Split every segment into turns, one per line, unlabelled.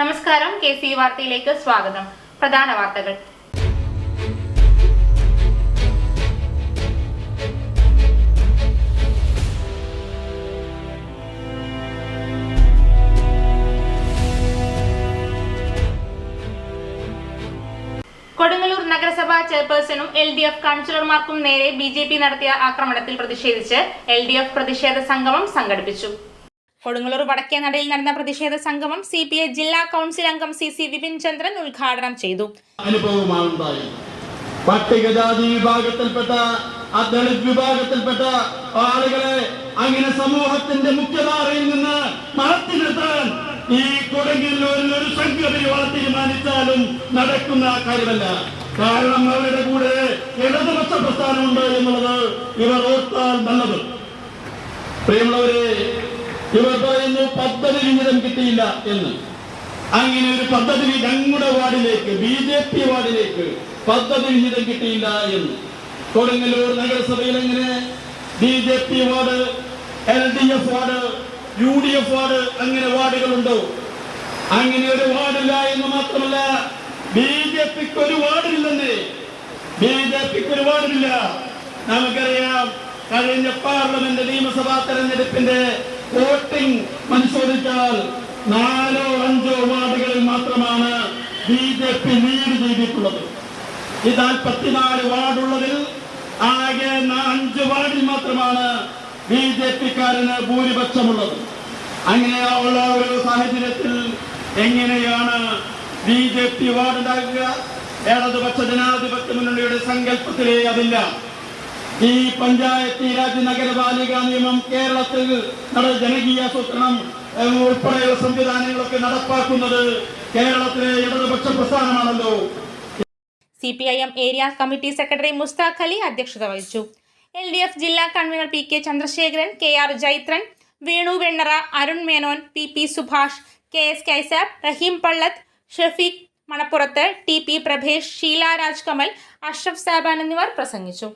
നമസ്കാരം K C വാർത്തയിലേക്ക് സ്വാഗതം പ്രധാന വാർത്തകൾ കൊടുങ്ങല്ലൂർ നഗരസഭാ ചെയർപേഴ്സണും എൽ ഡി എഫ് കൌൺസിലർമാർക്കും നേരെ ബി ജെ പി നടത്തിയ ആക്രമണത്തിൽ പ്രതിഷേധിച്ച് എൽ ഡി എഫ് പ്രതിഷേധ സംഗമം സംഘടിപ്പിച്ചു കൊടുങ്ങല്ലൂർ വടക്കേ നടയിൽ നടന്ന പ്രതിഷേധ സംഗമം സി പി ഐ ജില്ലാ കൗൺസിൽ അംഗം സി സി വിപിൻ ചന്ദ്രൻ ഉദ്ഘാടനം ചെയ്തു പട്ടികജാതി വിഭാഗത്തിൽപ്പെട്ട ദളിത് വിഭാഗത്തിൽപ്പെട്ട ആളുകളെ അങ്ങനെ സമൂഹത്തിന്റെ മുഖ്യധാരയിൽ നിന്ന് മാറ്റി നിർത്താൻ ഈ കൊടുങ്ങല്ലൂരിൽ ഒരു സംഘപരിവാർ തീരുമാനിച്ചാലും നടക്കുന്ന കാര്യമല്ല കാരണം അവരുടെ കൂടെ ഇടതുപക്ഷ പ്രസ്ഥാനമുണ്ട് എന്നുള്ളത് ഇവർ ഓർത്താൽ നല്ലത് പ്രിയമുള്ളവരെ ഇവർ പറയുന്നു പദ്ധതി വിഹിതം കിട്ടിയില്ല എന്ന് അങ്ങനെ ഒരു പദ്ധതി ഞങ്ങളുടെ വാർഡിലേക്ക് ബി ജെ പി വാർഡിലേക്ക് പദ്ധതി വിഹിതം കിട്ടിയില്ല എന്ന് കൊടുങ്ങല്ലൂർ നഗരസഭയിൽ എങ്ങനെ B J P ward L D F ward U D F ward അങ്ങനെ വാർഡുകളുണ്ടോ അങ്ങനെ ഒരു വാർഡില്ല എന്ന് മാത്രമല്ല ബി ജെ പിക്ക് ഒരു വാർഡില്ലെന്നേ ബി ജെ പിക്ക് ഒരു വാർഡില്ല നമുക്കറിയാം കഴിഞ്ഞ പാർലമെന്റ് നിയമസഭാ തെരഞ്ഞെടുപ്പിന്റെ വോട്ടിംഗ് പരിശോധിച്ചാൽ നാലോ അഞ്ചോ വാർഡുകളിൽ മാത്രമാണ് ബി ജെ പി ലീഡ് ചെയ്തിട്ടുള്ളത് ഈ നാൽപ്പത്തിനാല് വാർഡുള്ളതിൽ ആകെ അഞ്ച് വാർഡിൽ മാത്രമാണ് ബി ജെ പിക്കാരന് ഭൂരിപക്ഷമുള്ളത് അങ്ങനെയുള്ള ഒരു സാഹചര്യത്തിൽ എങ്ങനെയാണ് ബി ജെ പി വാർഡുണ്ടാക്കുക ഇടതുപക്ഷ ജനാധിപത്യ മുന്നണിയുടെ സങ്കല്പത്തിലേ അതില്ല ഈ പഞ്ചായത്തി രാജ് നഗരപാലിക നിയമം കേരളത്തിൽ ജനകീയ ആസൂത്രണം ഉൾപ്പെടെയുള്ള സംവിധാനങ്ങളൊക്കെ നടപ്പാക്കുന്നത് കേരളത്തിലെ ഇടതുപക്ഷ പ്രസ്ഥാനമാണല്ലോ
C P I M area committee secretary Mustaq Ali അധ്യക്ഷത വഹിച്ചു എൽ ഡി എഫ് ജില്ലാ convener P K Chandrasekharan K R Jaithran Venu Vennara Arun Menon P P Subhash K S Kaisab Rahim Pallath Shafeeq Manappurath T P Prabhesh Sheela Rajkamal Ashraf Saban എന്നിവർ പ്രസംഗിച്ചു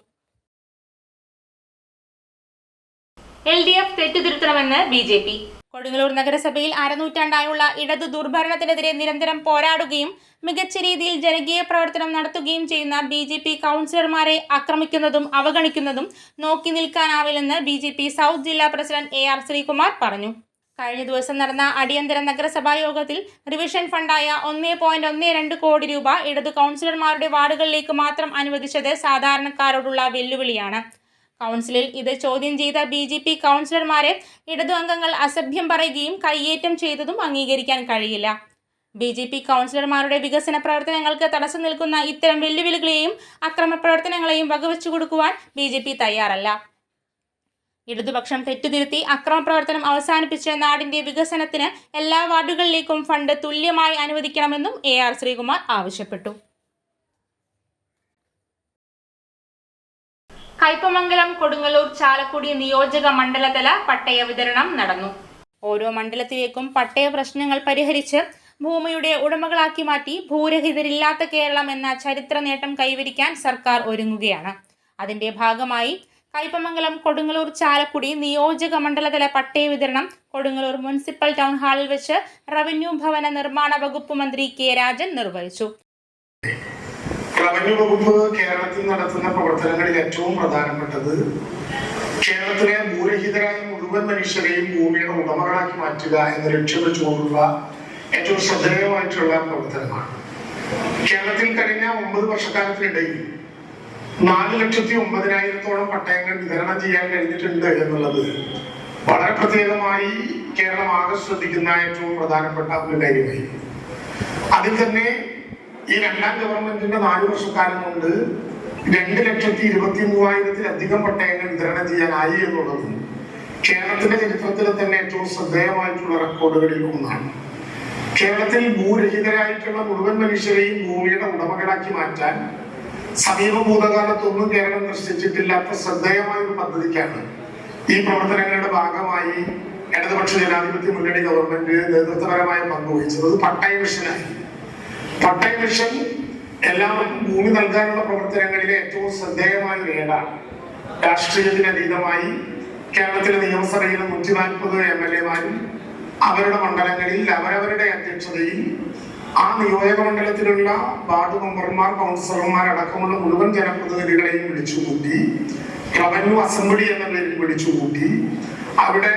എൽ ഡി എഫ് തെറ്റുതിരുത്തണമെന്ന് ബി ജെ പി കൊടുങ്ങല്ലൂർ നഗരസഭയിൽ അരനൂറ്റാണ്ടായുള്ള ഇടതു ദുർഭരണത്തിനെതിരെ നിരന്തരം പോരാടുകയും മികച്ച രീതിയിൽ ജനകീയ പ്രവർത്തനം നടത്തുകയും ചെയ്യുന്ന ബി ജെ പി കൗൺസിലർമാരെ ആക്രമിക്കുന്നതും അവഗണിക്കുന്നതും നോക്കി നിൽക്കാനാവില്ലെന്ന് ബി ജെ പി സൗത്ത് ജില്ലാ പ്രസിഡന്റ് എ ആർ ശ്രീകുമാർ പറഞ്ഞു കഴിഞ്ഞ ദിവസം നടന്ന അടിയന്തര നഗരസഭാ യോഗത്തിൽ റിവിഷൻ ഫണ്ടായ ഒന്നേ പോയിന്റ് ഒന്നേ രണ്ട് കോടി രൂപ ഇടതു കൗൺസിലർമാരുടെ വാർഡുകളിലേക്ക് മാത്രം അനുവദിച്ചത് സാധാരണക്കാരോടുള്ള വെല്ലുവിളിയാണ് കൗൺസിലിൽ ഇത് ചോദ്യം ചെയ്ത ബി ജെ പി കൗൺസിലർമാരെ ഇടതു അംഗങ്ങൾ അസഭ്യം പറയുകയും കയ്യേറ്റം ചെയ്തതും അംഗീകരിക്കാൻ കഴിയില്ല ബി ജെ പി കൗൺസിലർമാരുടെ വികസന പ്രവർത്തനങ്ങൾക്ക് തടസ്സം നിൽക്കുന്ന ഇത്തരം വെല്ലുവിളികളെയും അക്രമ പ്രവർത്തനങ്ങളെയും വകവെച്ചു കൊടുക്കുവാൻ ബി ജെ പി തയ്യാറല്ല ഇടതുപക്ഷം തെറ്റുതിരുത്തി അക്രമപ്രവർത്തനം അവസാനിപ്പിച്ച് നാടിന്റെ വികസനത്തിന് എല്ലാ വാർഡുകളിലേക്കും ഫണ്ട് തുല്യമായി അനുവദിക്കണമെന്നും എ ആർ ശ്രീകുമാർ ആവശ്യപ്പെട്ടു കൈപ്പമംഗലം കൊടുങ്ങല്ലൂർ ചാലക്കുടി നിയോജക മണ്ഡലതല പട്ടയ വിതരണം നടന്നു ഓരോ മണ്ഡലത്തിലേക്കും പട്ടയ പ്രശ്നങ്ങൾ പരിഹരിച്ച് ഭൂമിയുടെ ഉടമകളാക്കി മാറ്റി ഭൂരഹിതരില്ലാത്ത കേരളം എന്ന ചരിത്ര നേട്ടം കൈവരിക്കാൻ സർക്കാർ ഒരുങ്ങുകയാണ് അതിന്റെ ഭാഗമായി കൈപ്പമംഗലം കൊടുങ്ങല്ലൂർ ചാലക്കുടി നിയോജക മണ്ഡലതല പട്ടയ വിതരണം കൊടുങ്ങല്ലൂർ മുനിസിപ്പൽ ടൗൺ ഹാളിൽ വെച്ച് റവന്യൂ ഭവന നിർമ്മാണ വകുപ്പ് മന്ത്രി കെ രാജൻ നിർവഹിച്ചു
റവന്യൂ വകുപ്പ് കേരളത്തിൽ നടത്തുന്ന പ്രവർത്തനങ്ങളിൽ ഏറ്റവും പ്രധാനപ്പെട്ടത് കേരളത്തിലെ ഭൂരഹിതരായ മുഴുവൻ മനുഷ്യരെയും ഭൂമിയുടെ ഉടമകളാക്കി മാറ്റുക എന്ന ലക്ഷ്യം വെച്ചുകൊണ്ടുള്ള ഏറ്റവും ശ്രദ്ധേയമായിട്ടുള്ള പ്രവർത്തനമാണ് കേരളത്തിൽ കഴിഞ്ഞ ഒമ്പത് വർഷക്കാലത്തിനിടയിൽ നാല് ലക്ഷത്തി ഒമ്പതിനായിരത്തോളം പട്ടയങ്ങൾ വിതരണം ചെയ്യാൻ കഴിഞ്ഞിട്ടുണ്ട് എന്നുള്ളത് വളരെ പ്രത്യേകമായി കേരളം ആകെ ശ്രദ്ധിക്കുന്ന ഏറ്റവും പ്രധാനപ്പെട്ട ഒരു കാര്യമായി അതിൽ തന്നെ ഈ രണ്ടാം ഗവൺമെന്റിന്റെ നാല് വർഷക്കാലം കൊണ്ട് രണ്ട് ലക്ഷത്തി ഇരുപത്തി മൂവായിരത്തിലധികം പട്ടയങ്ങൾ വിതരണം ചെയ്യാനായി എന്നുള്ളത് കേരളത്തിന്റെ ചരിത്രത്തിലെ തന്നെ ഏറ്റവും ശ്രദ്ധേയമായിട്ടുള്ള റെക്കോർഡുകളിൽ ഒന്നാണ് കേരളത്തിൽ ഭൂരഹിതരായിട്ടുള്ള മുഴുവൻ മനുഷ്യരെയും ഭൂമിയുടെ ഉടമകളാക്കി മാറ്റാൻ സമീപ ഭൂതകാലത്തൊന്നും കേരളം ദർശിച്ചിട്ടില്ലാത്ത ശ്രദ്ധേയമായ ഒരു പദ്ധതിക്കാണ് ഈ പ്രവർത്തനങ്ങളുടെ ഭാഗമായി ഇടതുപക്ഷ ജനാധിപത്യ മുന്നണി ഗവൺമെന്റ് നേതൃത്വപരമായ പങ്കുവഹിച്ചത് പട്ടയ മിഷനായി പട്ടയ മിഷൻ എല്ലാവർക്കും ഭൂമി നൽകാനുള്ള പ്രവർത്തനങ്ങളിലെ ഏറ്റവും ശ്രദ്ധേയമായ രേഖാണ് രാഷ്ട്രീയത്തിന് അതീതമായി കേരളത്തിലെ നിയമസഭയിലെ നൂറ്റി നാൽപ്പത് എം എൽ എമാരും അവരുടെ മണ്ഡലങ്ങളിൽ അവരവരുടെ അധ്യക്ഷതയിൽ ആ നിയോജക മണ്ഡലത്തിലുള്ള വാർഡ് മെമ്പർമാർ കൗൺസിലർമാർ അടക്കമുള്ള മുഴുവൻ ജനപ്രതിനിധികളെയും വിളിച്ചുകൂട്ടി റവന്യൂ അസംബ്ലി എന്ന പേരിൽ വിളിച്ചുകൂട്ടി അവിടെ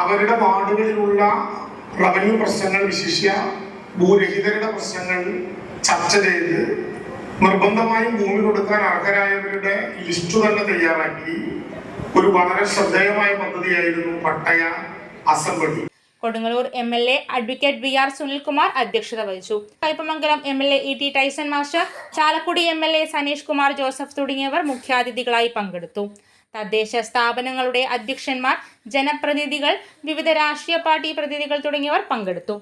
അവരുടെ വാർഡുകളിലുള്ള റവന്യൂ പ്രശ്നങ്ങൾ വിശേഷ ഭൂരഹിതരുടെ പ്രശ്നങ്ങൾ ചർച്ച ചെയ്ത് നിർബന്ധമായും ഭൂമി കൊടുക്കാൻ അർഹരായവരുടെ ലിസ്റ്റ് തന്നെ തയ്യാറാക്കി ഒരു വളരെ ശ്രദ്ധേയമായ പദ്ധതിയായിരുന്നു പട്ടയ assembly
Kodungallur M L A advocate V R Sunilkumar അധ്യക്ഷത വഹിച്ചു Kaipamangalam M L A E T Tyson master Chalakudy M L A Saneesh Kumar Joseph തുടങ്ങിയവർ മുഖ്യാതിഥികളായി പങ്കെടുത്തു തദ്ദേശ സ്ഥാപനങ്ങളുടെ അധ്യക്ഷന്മാർ ജനപ്രതിനിധികൾ വിവിധ രാഷ്ട്രീയ പാർട്ടി പ്രതിനിധികൾ തുടങ്ങിയവർ പങ്കെടുത്തു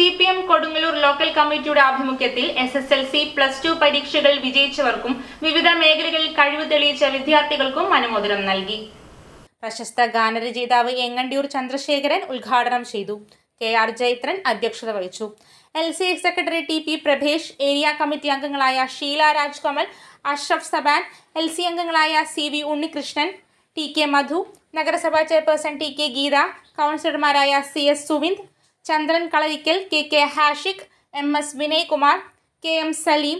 C P M Kodungallur local കമ്മിറ്റിയുടെ ആഭിമുഖ്യത്തിൽ S S L C plus two പരീക്ഷകൾ വിജയിച്ചവർക്കും വിവിധ മേഖലകളിൽ കഴിവ് തെളിയിച്ച വിദ്യാർത്ഥികൾക്കും അനുമോദനം നൽകി പ്രശസ്ത ഗാനരചയിതാവ് എങ്ങണ്ടിയൂർ ചന്ദ്രശേഖരൻ ഉദ്ഘാടനം ചെയ്തു കെ ആർ ജൈത്രൻ അധ്യക്ഷത വഹിച്ചു L C F secretary T P Prabhesh area committee അംഗങ്ങളായ ഷീല രാജ്കമൽ അഷ്റഫ് സബാൻ എൽ സി അംഗങ്ങളായ C V Unnikrishnan T K Madhu നഗരസഭാ ചെയർപേഴ്സൺ ടി കെ ഗീത കൗൺസിലർമാരായ C S Suvind Chandran Kalarikkal K K Hashiq M S Vinaykumar K M Saleem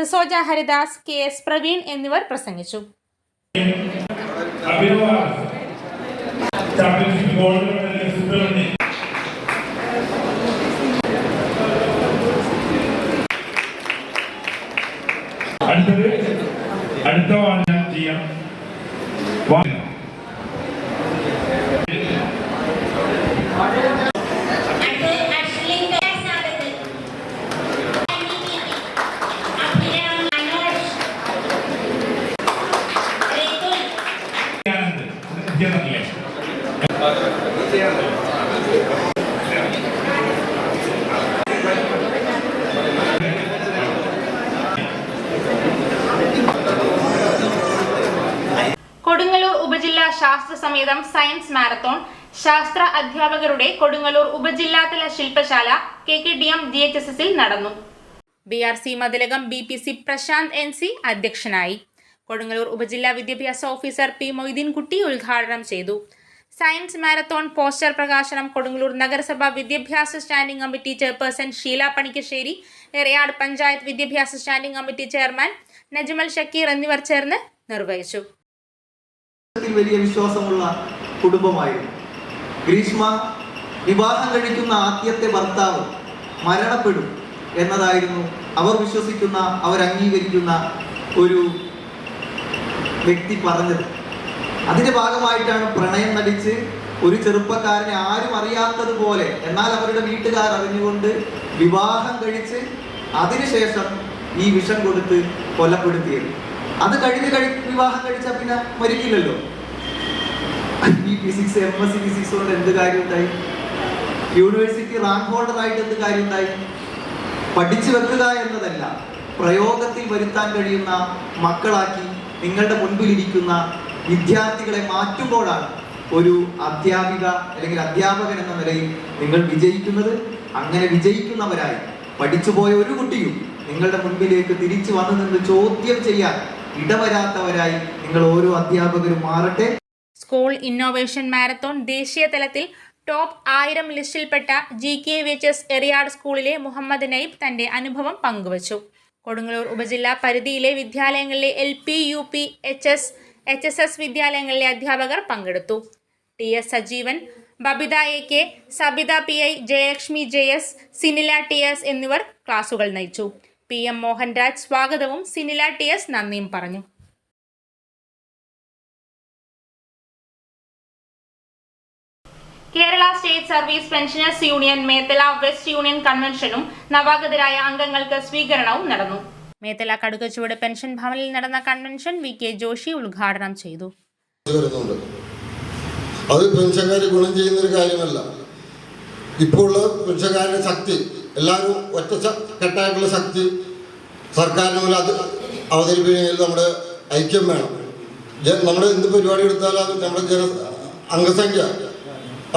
Risoja Haridas K S Praveen എന്നിവർ പ്രസംഗിച്ചു
അടുത്ത വാഹനം ചെയ്യാം
സമേതം സയൻസ് മാരത്തോൺ ശാസ്ത്ര അധ്യാപകരുടെ കൊടുങ്ങല്ലൂർ ഉപജില്ലാതല ശില്പശാല K K D M D H S എസിൽ നടന്നു B R C Mathilakam B P C Prashanth N C അധ്യക്ഷനായി കൊടുങ്ങല്ലൂർ ഉപജില്ലാ വിദ്യാഭ്യാസ ഓഫീസർ പി മൊയ്തീൻകുട്ടി ഉദ്ഘാടനം ചെയ്തു സയൻസ് മാരത്തോൺ പോസ്റ്റർ പ്രകാശനം കൊടുങ്ങല്ലൂർ നഗരസഭ വിദ്യാഭ്യാസ standing committee chairperson Sheela Panikkassery Eriyad panchayat വിദ്യാഭ്യാസ standing committee chairman Najmal Shakeer എന്നിവർ ചേർന്ന് നിർവഹിച്ചു
വലിയ വിശ്വാസമുള്ള കുടുംബമായിരുന്നു ഗ്രീഷ്മ വിവാഹം കഴിക്കുന്ന ആദ്യത്തെ ഭർത്താവ് മരണപ്പെടും എന്നതായിരുന്നു അവർ വിശ്വസിക്കുന്ന അവർ അംഗീകരിക്കുന്ന ഒരു വ്യക്തി പറഞ്ഞത് അതിന്റെ ഭാഗമായിട്ടാണ് പ്രണയം നടിച്ച് ഒരു ചെറുപ്പക്കാരനെ ആരും അറിയാത്തതുപോലെ എന്നാൽ അവരുടെ വീട്ടുകാർ അറിഞ്ഞുകൊണ്ട് വിവാഹം കഴിച്ച് അതിനുശേഷം ഈ വിഷം കൊടുത്ത് കൊലപ്പെടുത്തിയത് അത് കഴിഞ്ഞ് കഴി വിവാഹം കഴിച്ചാൽ പിന്നെ മരിക്കില്ലല്ലോ physics M S C physics കൊണ്ട് എന്ത് കാര്യമുണ്ടായി യൂണിവേഴ്സിറ്റി റാങ്ക് ആയിട്ട് എന്ത് കാര്യമുണ്ടായി പഠിച്ചു വെക്കുക എന്നതല്ല പ്രയോഗത്തിൽ വരുത്താൻ കഴിയുന്ന മക്കളാക്കി നിങ്ങളുടെ മുൻപിലിരിക്കുന്ന വിദ്യാർത്ഥികളെ മാറ്റുമ്പോഴാണ് ഒരു അധ്യാപിക അല്ലെങ്കിൽ അധ്യാപകൻ എന്ന നിലയിൽ നിങ്ങൾ വിജയിക്കുന്നത് അങ്ങനെ വിജയിക്കുന്നവരായി പഠിച്ചുപോയ ഒരു കുട്ടിയും നിങ്ങളുടെ മുൻപിലേക്ക് തിരിച്ചു വന്നു നിന്ന് ചോദ്യം ചെയ്യാൻ ഇടവരാത്തവരായി നിങ്ങൾ ഓരോ അധ്യാപകരും മാറട്ടെ
സ്കൂൾ ഇന്നോവേഷൻ മാരത്തോൺ ദേശീയ തലത്തിൽ ടോപ്പ് ആയിരം ലിസ്റ്റിൽപ്പെട്ട G K V H S Eriyad സ്കൂളിലെ മുഹമ്മദ് നൈബ് തന്റെ അനുഭവം പങ്കുവച്ചു കൊടുങ്ങല്ലൂർ ഉപജില്ലാ പരിധിയിലെ വിദ്യാലയങ്ങളിലെ L P U P H S H S S വിദ്യാലയങ്ങളിലെ അധ്യാപകർ പങ്കെടുത്തു T S Sajeevan Babitha A K Sabitha P I Jayalakshmi J S Sinila T S എന്നിവർ ക്ലാസുകൾ നയിച്ചു പി എം മോഹൻരാജ് സ്വാഗതവും സിനില ടി എസ് നന്ദിയും പറഞ്ഞു Kerala state service pensioners union Methala west union കൺവെൻഷനും നവാഗതരായ അംഗങ്ങൾക്ക് സ്വീകരണവും നടന്നു മേത്തല കടുകച്ചുവട് പെൻഷൻ ഭവനിൽ നടന്ന കൺവെൻഷൻ വി കെ ജോഷി ഉദ്ഘാടനം ചെയ്തു
അത് പെൻഷൻകാർ ഗുണം ചെയ്യുന്ന ഒരു കാര്യമല്ല ഇപ്പോൾ ഉള്ള ശക്തി എല്ലാവരും ഒറ്റ കെട്ടായിട്ടുള്ള ശക്തി സർക്കാരിന് പോലെ അത് അവതരിപ്പിക്കുന്നതിൽ നമ്മുടെ ഐക്യം വേണം നമ്മുടെ എന്ത് പരിപാടി എടുത്താലും അത് നമ്മുടെ ജന അംഗസംഖ്യ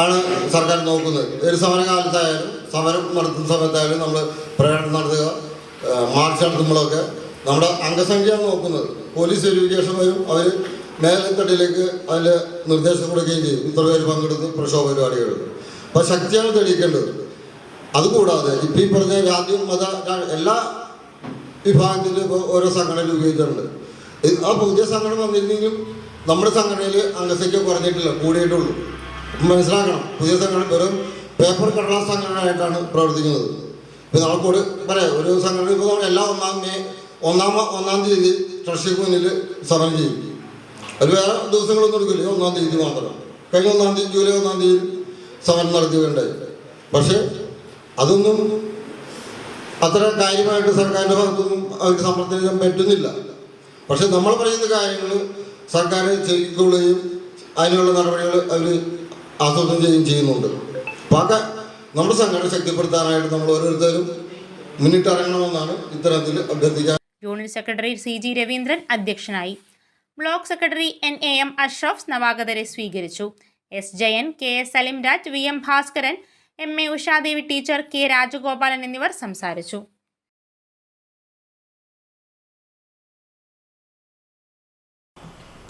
ആണ് സർക്കാർ നോക്കുന്നത് ഒരു സമരകാലത്തായാലും സമരം നടത്തുന്ന സമയത്തായാലും നമ്മൾ പ്രകടനം നടത്തുക മാർച്ച് നടത്തുമ്പോഴൊക്കെ നമ്മുടെ അംഗസംഖ്യയാണ് നോക്കുന്നത് പോലീസ് വെരിഫിക്കേഷൻ വരും അവർ മേലത്തട്ടിലേക്ക് അതിൽ നിർദ്ദേശം കൊടുക്കുകയും ചെയ്യും ഇത്ര പേര് പങ്കെടുത്ത് പ്രക്ഷോഭ പരിപാടികൾ അപ്പൊ ശക്തിയാണ് തെളിയിക്കേണ്ടത് അതുകൂടാതെ ഇപ്പൊ ഈ പറഞ്ഞ ജാതി മത എല്ലാ വിഭാഗത്തിലും ഇപ്പോൾ ഓരോ സംഘടന രൂപീകരിച്ചിട്ടുണ്ട് ആ പുതിയ സംഘടന വന്നിരുന്നെങ്കിലും നമ്മുടെ സംഘടനയിൽ അംഗസംഖ്യ കുറഞ്ഞിട്ടില്ല കൂടിയിട്ടുള്ളൂ മനസ്സിലാക്കണം പുതിയ സംഘടന വെറും പേപ്പർ കടലാസ് സംഘടനയായിട്ടാണ് പ്രവർത്തിക്കുന്നത് ഇപ്പം കൂടെ പറയാം ഒരു സംഘടന ഇപ്പൊ നമ്മൾ എല്ലാ ഒന്നാം മേ ഒന്നാം ഒന്നാം തീയതി ട്രഷ്യക്ക് മുന്നിൽ സമരം ചെയ്യും അത് വേറെ ദിവസങ്ങളൊന്നും എടുക്കില്ല ഒന്നാം തീയതി മാത്രം കഴിഞ്ഞ ഒന്നാം തീയതി ജൂലൈ ഒന്നാം തീയതി സമരം നടത്തുകയുണ്ടായി പക്ഷേ അതൊന്നും അത്ര കാര്യമായിട്ട് സർക്കാരിൻ്റെ ഭാഗത്തൊന്നും അവർക്ക് സമർത്ഥിക്കാൻ പറ്റുന്നില്ല പക്ഷെ നമ്മൾ പറയുന്ന കാര്യങ്ങൾ സർക്കാർ ചെയ്യിക്കുകയും അതിനുള്ള നടപടികൾ അവർ ആസൂത്രണം ചെയ്യുകയും ചെയ്യുന്നുണ്ട് അപ്പോൾ ആ നമ്മുടെ സംഘടന ശക്തിപ്പെടുത്താനായിട്ട് നമ്മൾ ഓരോരുത്തരും മുന്നിട്ടിറങ്ങണമെന്നാണ് ഇത്തരത്തിൽ
അഭ്യർത്ഥിക്കാൻ union secretary C G Raveendran അധ്യക്ഷനായി block secretary N A M Ashraf നവാഗതരെ സ്വീകരിച്ചു S Jayan K S Salim V M Bhaskaran M A Ushadevi teacher K Rajagopalan എന്നിവർ സംസാരിച്ചു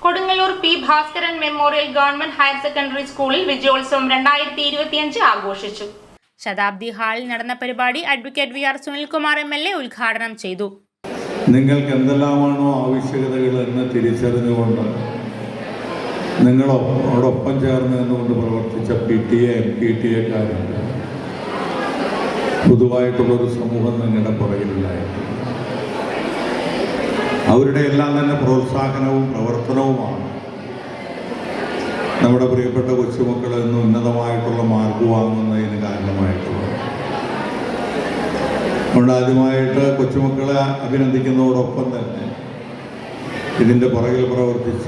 Kodungallur P Bhaskaran memorial government higher secondary സ്കൂളിൽ വിജയോത്സവം രണ്ടായിരത്തി ഇരുപത്തിയഞ്ച് ആഘോഷിച്ചു ശതാബ്ദി ഹാളിൽ നടന്ന പരിപാടി advocate V R Sunilkumar M L A ഉദ്ഘാടനം ചെയ്തു
നിങ്ങൾക്ക് എന്തെല്ലാമാണോ ആവശ്യകതകൾ എന്ന് തിരിച്ചറിഞ്ഞുകൊണ്ട് നിങ്ങളോടൊപ്പം ചേർന്ന് നിന്നുകൊണ്ട് പ്രവർത്തിച്ച P T A M P T എക്കാരുണ്ട് പൊതുവായിട്ടുള്ളൊരു സമൂഹം നിങ്ങളുടെ പുറകിലുണ്ടായിരുന്നു അവരുടെ എല്ലാം തന്നെ പ്രോത്സാഹനവും പ്രവർത്തനവുമാണ് നമ്മുടെ പ്രിയപ്പെട്ട കൊച്ചുമക്കൾ ഇന്ന് ഉന്നതമായിട്ടുള്ള മാർക്ക് വാങ്ങുന്നതിന് കാരണമായിട്ടുള്ളത് അതുകൊണ്ട് ആദ്യമായിട്ട് കൊച്ചുമക്കളെ അഭിനന്ദിക്കുന്നതോടൊപ്പം തന്നെ ഇതിൻ്റെ പുറകിൽ പ്രവർത്തിച്ച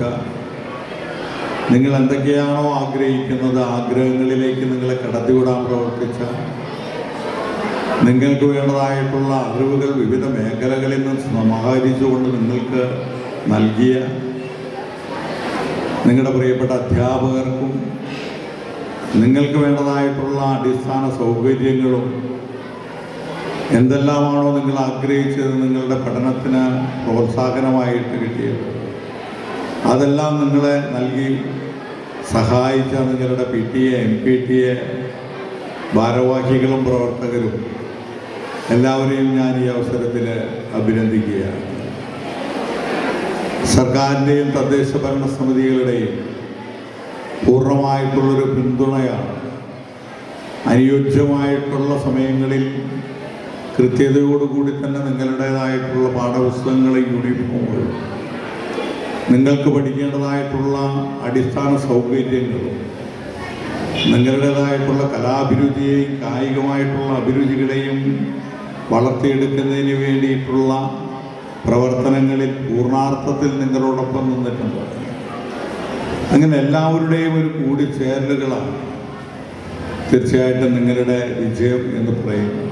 നിങ്ങൾ എന്തൊക്കെയാണോ ആഗ്രഹിക്കുന്നത് ആഗ്രഹങ്ങളിലേക്ക് നിങ്ങളെ കടത്തിവിടാൻ പ്രവർത്തിച്ച നിങ്ങൾക്ക് വേണ്ടതായിട്ടുള്ള അറിവുകൾ വിവിധ മേഖലകളിൽ നിന്ന് സമാഹരിച്ചുകൊണ്ട് നിങ്ങൾക്ക് നൽകിയ നിങ്ങളുടെ പ്രിയപ്പെട്ട അധ്യാപകർക്കും നിങ്ങൾക്ക് വേണ്ടതായിട്ടുള്ള അടിസ്ഥാന സൗകര്യങ്ങളും എന്തെല്ലാമാണോ നിങ്ങൾ ആഗ്രഹിച്ചത് നിങ്ങളുടെ പഠനത്തിന് പ്രോത്സാഹനമായിട്ട് കിട്ടിയത് അതെല്ലാം നിങ്ങളെ നൽകി സഹായിച്ച നിങ്ങളുടെ P T A M P T A ഭാരവാഹികളും പ്രവർത്തകരും എല്ലാവരെയും ഞാൻ ഈ അവസരത്തിൽ അഭിനന്ദിക്കുകയാണ് സർക്കാരിൻ്റെയും തദ്ദേശ ഭരണ സമിതികളുടെയും പൂർണ്ണമായിട്ടുള്ളൊരു പിന്തുണയാണ് അനുയോജ്യമായിട്ടുള്ള സമയങ്ങളിൽ കൃത്യതയോടുകൂടി തന്നെ നിങ്ങളുടേതായിട്ടുള്ള പാഠപുസ്തകങ്ങളെ യൂണിഫോമുകളും നിങ്ങൾക്ക് പഠിക്കേണ്ടതായിട്ടുള്ള അടിസ്ഥാന സൗകര്യങ്ങളും നിങ്ങളുടേതായിട്ടുള്ള കലാഭിരുചിയെയും കായികമായിട്ടുള്ള അഭിരുചികളെയും വളർത്തിയെടുക്കുന്നതിന് വേണ്ടിയിട്ടുള്ള പ്രവർത്തനങ്ങളിൽ പൂർണാർത്ഥത്തിൽ നിങ്ങളോടൊപ്പം നിന്നിട്ടുണ്ട് അങ്ങനെ എല്ലാവരുടെയും ഒരു കൂടിച്ചേരലുകളാണ് തീർച്ചയായിട്ടും നിങ്ങളുടെ വിജയം എന്ന് പറയുന്നത്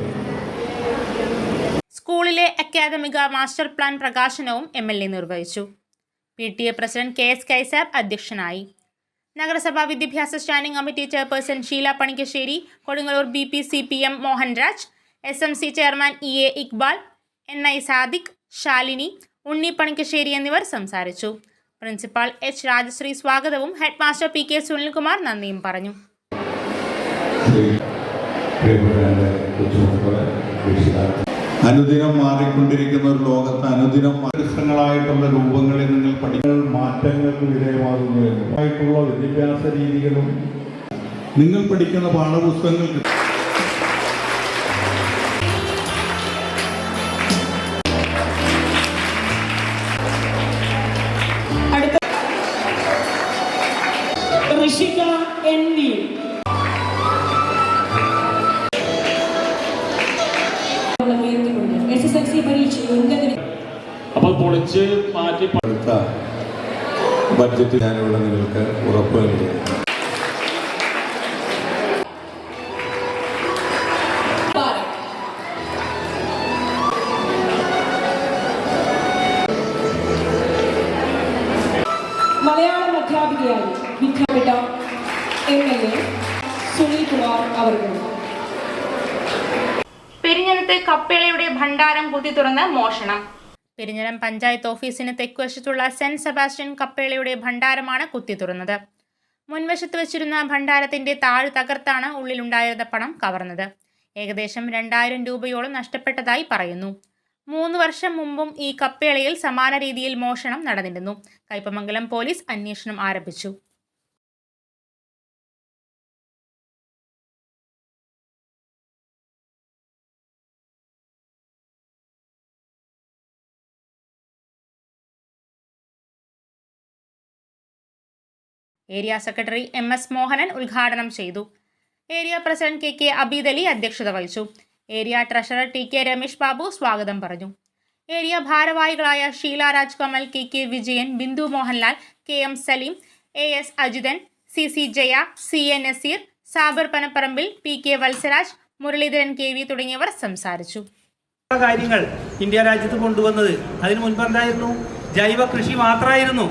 സ്കൂളിലെ അക്കാദമിക മാസ്റ്റർ പ്ലാൻ പ്രകാശനവും എം എൽ എ നിർവഹിച്ചു P T A president K S Kaisab അധ്യക്ഷനായി നഗരസഭാ വിദ്യാഭ്യാസ standing committee chairperson Sheela Panikkassery Kodungallur B P C P M Mohanraj S M C chairman E A Iqbal N I Sadiq Shalini Unni Panikkassery എന്നിവർ സംസാരിച്ചു പ്രിൻസിപ്പാൾ എച്ച് രാജശ്രീ സ്വാഗതവും head master P K Sunilkumar നന്ദിയും പറഞ്ഞു
അനുദിനം മാറിക്കൊണ്ടിരിക്കുന്ന ഒരു ലോകത്ത് അനുദിനം വ്യത്യസ്തങ്ങളായിട്ടുള്ള രൂപങ്ങളിൽ നിങ്ങൾ പഠിക്കൽ മാറ്റങ്ങൾക്ക് വിധേയമാകുന്നു വിദ്യാഭ്യാസ രീതികളും നിങ്ങൾ പഠിക്കുന്ന പാഠപുസ്തകങ്ങൾ
ബഡ്ജറ്റ് ഞാനിവിടെ നിങ്ങൾക്ക് ഉറപ്പ്
മലയാളം
പെരിഞ്ഞനത്ത് കപ്പേളയുടെ ഭണ്ഡാരം കുത്തി തുറന്ന് മോഷണം പെരിഞ്ഞരം പഞ്ചായത്ത് ഓഫീസിന് തെക്കുവശത്തുള്ള സെന്റ് സെബാസ്റ്റ്യൻ കപ്പേളയുടെ ഭണ്ഡാരമാണ് കുത്തിത്തുറന്നത് മുൻവശത്ത് വെച്ചിരുന്ന ഭണ്ഡാരത്തിന്റെ താഴ് തകർത്താണ് ഉള്ളിലുണ്ടായിരുന്ന പണം കവർന്നത് ഏകദേശം രണ്ടായിരം രൂപയോളം നഷ്ടപ്പെട്ടതായി പറയുന്നു മൂന്ന് വർഷം മുമ്പും ഈ കപ്പേളയിൽ സമാന രീതിയിൽ മോഷണം നടന്നിരുന്നു കൈപ്പമംഗലം പോലീസ് അന്വേഷണം ആരംഭിച്ചു area secretary M S Mohanan ഉദ്ഘാടനം ചെയ്തു area president K K Abeed Ali അധ്യക്ഷത വഹിച്ചു area treasurer T K Ramesh Babu സ്വാഗതം പറഞ്ഞു ഏരിയ ഭാരവാഹികളായ Sheela Raj Kamal K K Vijayan Bindu Mohanlal K M Saleem A S Ajithan C C Jaya C A Nazeer Sabar Panapparambil P K Valsaraj Muraleedharan K V തുടങ്ങിയവർ സംസാരിച്ചു
കാര്യങ്ങൾ ഇന്ത്യ രാജ്യത്ത് കൊണ്ടുവന്നത് അതിനു എന്തായിരുന്നു ജൈവ കൃഷി മാത്രമായിരുന്നു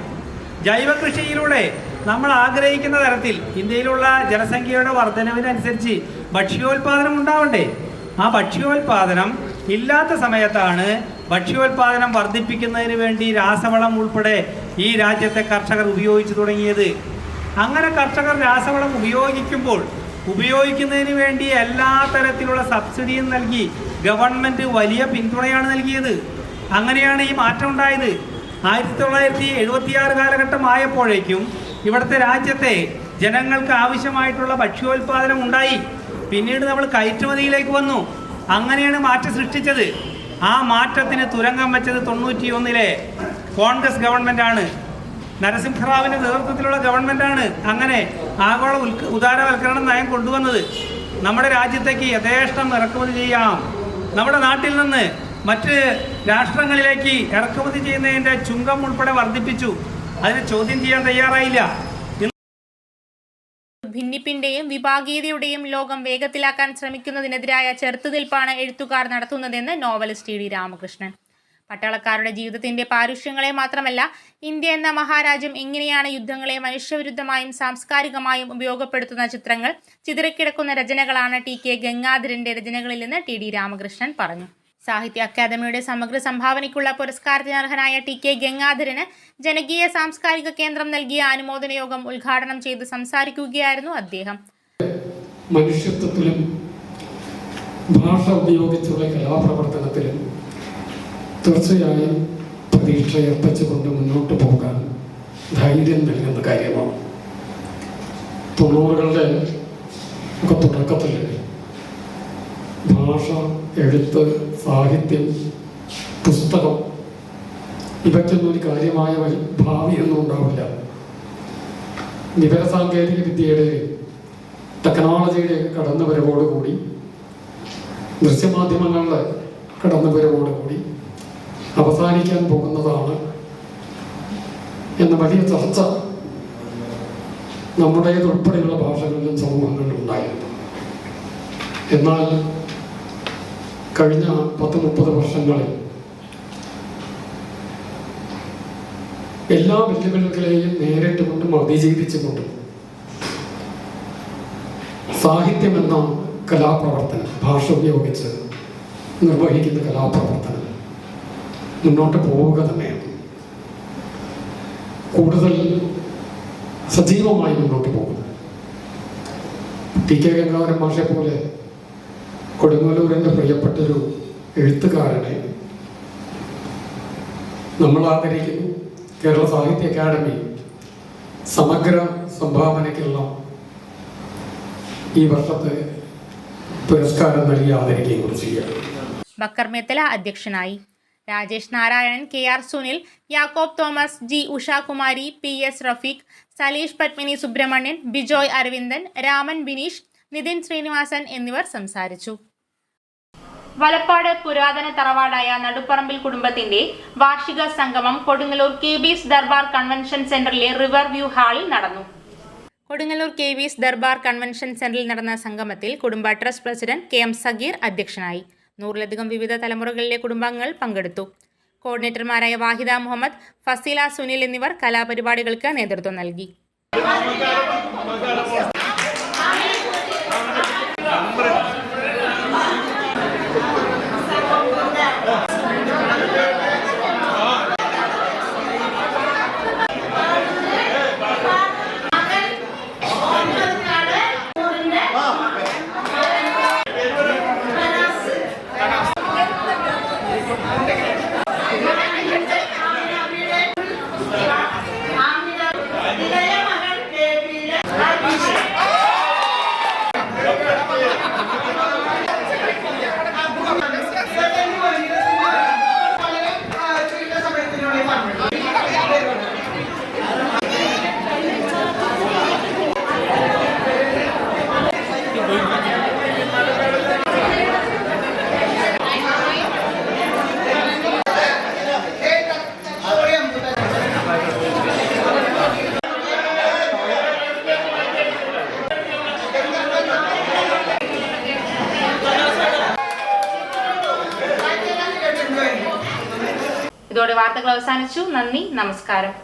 ജൈവ കൃഷിയിലൂടെ നമ്മൾ ആഗ്രഹിക്കുന്ന തരത്തിൽ ഇന്ത്യയിലുള്ള ജനസംഖ്യയുടെ വർധനവിനനുസരിച്ച് ഭക്ഷ്യോൽപാദനം ഉണ്ടാവണ്ടേ ആ ഭക്ഷ്യോൽപാദനം ഇല്ലാത്ത സമയത്താണ് ഭക്ഷ്യോൽപാദനം വർദ്ധിപ്പിക്കുന്നതിന് വേണ്ടി രാസവളം ഉൾപ്പെടെ ഈ രാജ്യത്തെ കർഷകർ ഉപയോഗിച്ചു തുടങ്ങിയത് അങ്ങനെ കർഷകർ രാസവളം ഉപയോഗിക്കുമ്പോൾ ഉപയോഗിക്കുന്നതിന് വേണ്ടി എല്ലാ തരത്തിലുള്ള സബ്സിഡിയും നൽകി ഗവൺമെൻറ് വലിയ പിന്തുണയാണ് നൽകിയത് അങ്ങനെയാണ് ഈ മാറ്റം ഉണ്ടായത് ആയിരത്തി തൊള്ളായിരത്തി എഴുപത്തിയാറ് കാലഘട്ടമായപ്പോഴേക്കും ഇവിടുത്തെ രാജ്യത്തെ ജനങ്ങൾക്ക് ആവശ്യമായിട്ടുള്ള ഭക്ഷ്യോൽപാദനം ഉണ്ടായി പിന്നീട് നമ്മൾ കയറ്റുമതിയിലേക്ക് വന്നു അങ്ങനെയാണ് മാറ്റം സൃഷ്ടിച്ചത് ആ മാറ്റത്തിന് തുരങ്കം വെച്ചത് തൊണ്ണൂറ്റി ഒന്നിലെ കോൺഗ്രസ് ആണ് നരസിംഹറാവിൻ്റെ നേതൃത്വത്തിലുള്ള ആണ് അങ്ങനെ ആഗോള ഉൽ ഉദാരവൽക്കരണ നയം കൊണ്ടുവന്നത് നമ്മുടെ രാജ്യത്തേക്ക് യഥേഷ്ടം ഇറക്കുമതി ചെയ്യാം നമ്മുടെ നാട്ടിൽ നിന്ന് മറ്റ് രാഷ്ട്രങ്ങളിലേക്ക് ഇറക്കുമതി ചെയ്യുന്നതിൻ്റെ ചുങ്കം ഉൾപ്പെടെ വർദ്ധിപ്പിച്ചു അതിനെ ചോദ്യം ചെയ്യാൻ തയ്യാറായില്ല
ഭിന്നിപ്പിന്റെയും വിഭാഗീയതയുടെയും ലോകം വേഗത്തിലാക്കാൻ ശ്രമിക്കുന്നതിനെതിരായ ചെറുത്തുനിൽപ്പാണ് എഴുത്തുകാർ നടത്തുന്നതെന്ന് നോവലിസ്റ്റ് ടി ഡി രാമകൃഷ്ണൻ പട്ടാളക്കാരുടെ ജീവിതത്തിന്റെ പാരുഷ്യങ്ങളെ മാത്രമല്ല ഇന്ത്യ എന്ന മഹാരാജ്യം എങ്ങനെയാണ് യുദ്ധങ്ങളെ മനുഷ്യവിരുദ്ധമായും സാംസ്കാരികമായും ഉപയോഗപ്പെടുത്തുന്ന ചിത്രങ്ങൾ ചിതറിക്കിടക്കുന്ന രചനകളാണ് ടി കെ ഗംഗാധരന്റെ രചനകളിൽ നിന്ന് ടി ഡി രാമകൃഷ്ണൻ പറഞ്ഞു സാഹിത്യ അക്കാദമിയുടെ സമഗ്ര സംഭാവനയ്ക്കുള്ള പുരസ്കാരത്തിന് അർഹനായ ടി കെ ഗംഗാധരന് ജനകീയ സാംസ്കാരിക കേന്ദ്രം നൽകിയ അനുമോദന യോഗം ഉദ്ഘാടനം ചെയ്ത് സംസാരിക്കുകയായിരുന്നു അദ്ദേഹം
മനുഷ്യത്വത്തിലും ഭാഷ ഉപയോഗിച്ചുള്ള കലാപ്രവർത്തനത്തിലും തീർച്ചയായും പ്രതീക്ഷ ഏർപ്പിച്ചുകൊണ്ട് മുന്നോട്ട് പോകാൻ ധൈര്യം നൽകുന്ന കാര്യമാണ് തൊണ്ണൂറുകളുടെ ഒക്കെ തുടക്കത്തിൽ ഭാഷ എഴുത്ത് സാഹിത്യം പുസ്തകം ഇവയ്ക്കൊന്നും ഒരു കാര്യമായ ഒരു ഭാവിയൊന്നും ഉണ്ടാവില്ല വിവരസാങ്കേതിക വിദ്യയുടെ ടെക്നോളജിയുടെ വരവോടുകൂടി ദൃശ്യമാധ്യമങ്ങളുടെ വരവോടുകൂടി അവസാനിക്കാൻ പോകുന്നതാണ് എന്ന വലിയ ചർച്ച നമ്മുടേതുൾപ്പെടെയുള്ള ഭാഷകളിലും സമൂഹങ്ങളിലും ഉണ്ടായിരുന്നു എന്നാൽ കഴിഞ്ഞ പത്ത് മുപ്പത് വർഷങ്ങളിൽ എല്ലാ വെല്ലുവിളികളെയും നേരിട്ടുകൊണ്ടും അതിജീവിച്ചുകൊണ്ടും സാഹിത്യം എന്ന കലാപ്രവർത്തനം ഭാഷ ഉപയോഗിച്ച് നിർവഹിക്കുന്ന കലാപ്രവർത്തനം മുന്നോട്ട് പോവുക തന്നെയാണ് കൂടുതൽ സജീവമായി മുന്നോട്ട് പോകുന്നത് ടി കെ ഗംഗാധരൻ ഭാഷയെ പോലെ കൊടുങ്ങല്ലൂരിൻ്റെ പ്രിയപ്പെട്ടൊരു എഴുത്തുകാരനെ നമ്മൾ ആദരിക്കുന്നു കേരള സാഹിത്യ അക്കാദമി സമഗ്ര സംഭാവനയ്ക്കുള്ള ഈ വർഷത്തെ പുരസ്കാരം നൽകി ആദരിക്കുകയും കൂടി ചെയ്യുക
ബക്കർമേത്തല അധ്യക്ഷനായി Rajesh Narayanan K R Sunil Yakob Thomas G Ushakumari P S Rafeeq Saleesh Padmini Subramanian Bijoy Aravindan Raman Bineesh Nithin Sreenivasan എന്നിവർ സംസാരിച്ചു വലപ്പാട് പുരാതന തറവാടായ നടുപ്പറമ്പിൽ കുടുംബത്തിന്റെ വാർഷിക സംഗമം കൊടുങ്ങല്ലൂർ കെ ബീസ് ദർബാർ കൺവെൻഷൻ സെന്ററിലെ റിവർ വ്യൂ ഹാളിൽ നടന്നു കൊടുങ്ങല്ലൂർ കെ ബീസ് ദർബാർ കൺവെൻഷൻ സെന്ററിൽ നടന്ന സംഗമത്തിൽ കുടുംബ trust president K M Sageer അധ്യക്ഷനായി നൂറിലധികം വിവിധ തലമുറകളിലെ കുടുംബങ്ങൾ പങ്കെടുത്തു കോർഡിനേറ്റർമാരായ വാഹിദ മുഹമ്മദ് ഫസീല സുനിൽ എന്നിവർ കലാപരിപാടികൾക്ക് നേതൃത്വം നൽകി അവസാനിച്ചു നന്ദി നമസ്കാരം